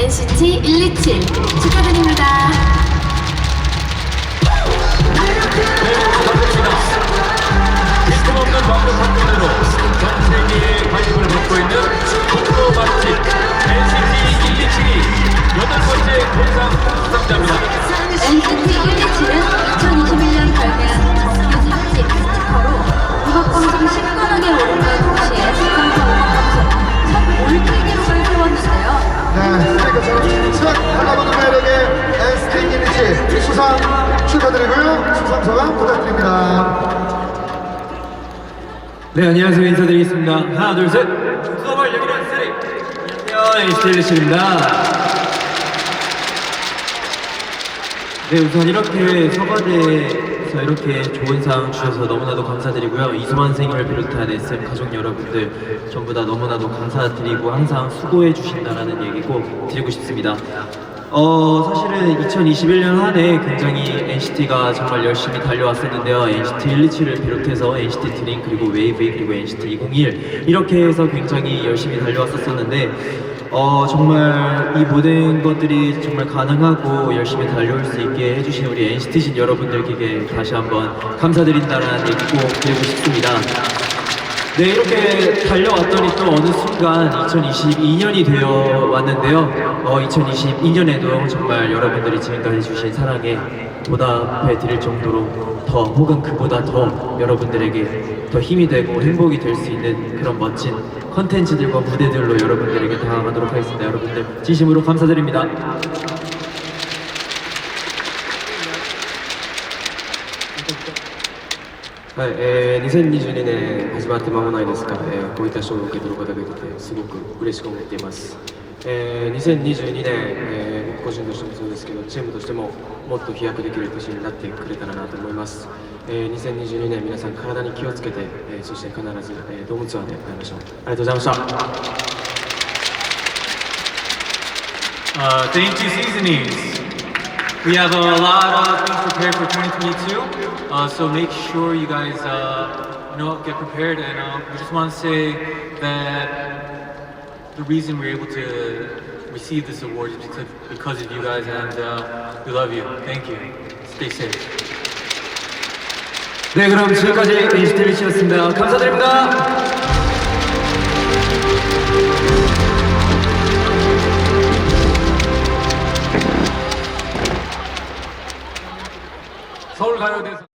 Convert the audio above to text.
NCT 127 축하드립니다. 네, 안녕하세요. 인사드리겠습니다. 하나, 둘, 셋. 수업을 여기는 쓰리. 안녕하세요. NCT127입니다. 네, 우선 이렇게 서가대에서 이렇게 좋은 상 주셔서 너무나도 감사드리고요. 이수만 생님을 비롯한 SM 가족 여러분들 전부 다 너무나도 감사드리고 항상 수고해 주신다라는 얘기 꼭 드리고 싶습니다. 어, 사실은 2021년 한 해 굉장히 NCT가 정말 열심히 달려왔었는데요. NCT 127을 비롯해서 NCT 드림 그리고 웨이브 그리고 NCT 201 이렇게 해서 굉장히 열심히 달려왔었었는데 어, 정말 이 모든 것들이 정말 가능하고 열심히 달려올 수 있게 해주신 우리 NCT신 여러분들께 다시 한번 감사드린다는 얘기 꼭 드리고 싶습니다. 네, 이렇게 달려왔더니 또 어느 순간 2022년이 되어 왔는데요. 어, 2022년에도 정말 여러분들이 지금까지 주신 사랑에 보답해 드릴 정도로 더 혹은 그보다 더 여러분들에게 더 힘이 되고 행복이 될 수 있는 그런 멋진 컨텐츠들과 무대들로 여러분들에게 다가가도록 하겠습니다. 여러분들 진심으로 감사드립니다. はい、えー、2022年始まって間もないですが、えーこういった賞を受け取ることができてすごく嬉しく思っています、えー2022年、えー個人としてもそうですけどチームとしてももっと飛躍できる年になってくれたらなと思います、えー2022年皆さん体に気をつけて、えーそして必ず、えードームツアーで会いましょう。ありがとうございました。Uh, thank you, Seasonings. We have a lot of things prepared for 2022, uh, so make sure you guys, uh, you know, get prepared. And um, we just want to say that the reason we're able to receive this award is because, because of you guys, and uh, we love you. Thank you. Stay safe. 네, 그럼 지금까지 NCT 127였습니다. 감사드립니다. 서울가요대